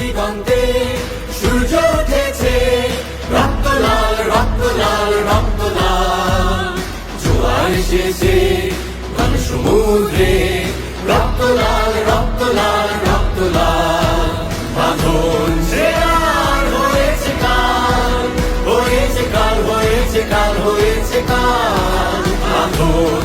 দিগন্তে সূর্য উঠেছে। রক্ত লাল রক্ত লাল রক্ত লাল জোয়ার এসেছে ঘন সমুদ্রে। রক্ত লাল রক্ত লাল রক্ত লাল বাঁধন হয়েছে কাল হয়েছে কাল হয়েছে কাল হয়েছে কাল। বাঁধন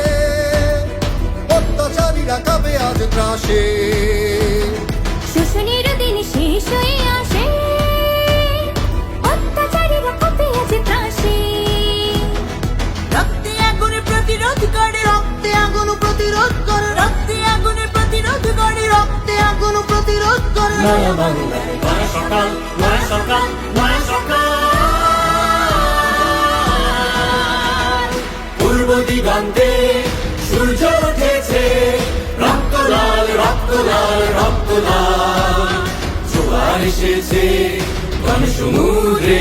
প্রতিরোধ বাংলায় নয়া সকাল নয়া সকাল নয়া সকাল পূর্ব দিগন্তে সূর্য উঠেছে। রক্ত লাল রক্ত লাল রক্ত লাল জোয়ার এসেছে, ঘন সমুদ্রে।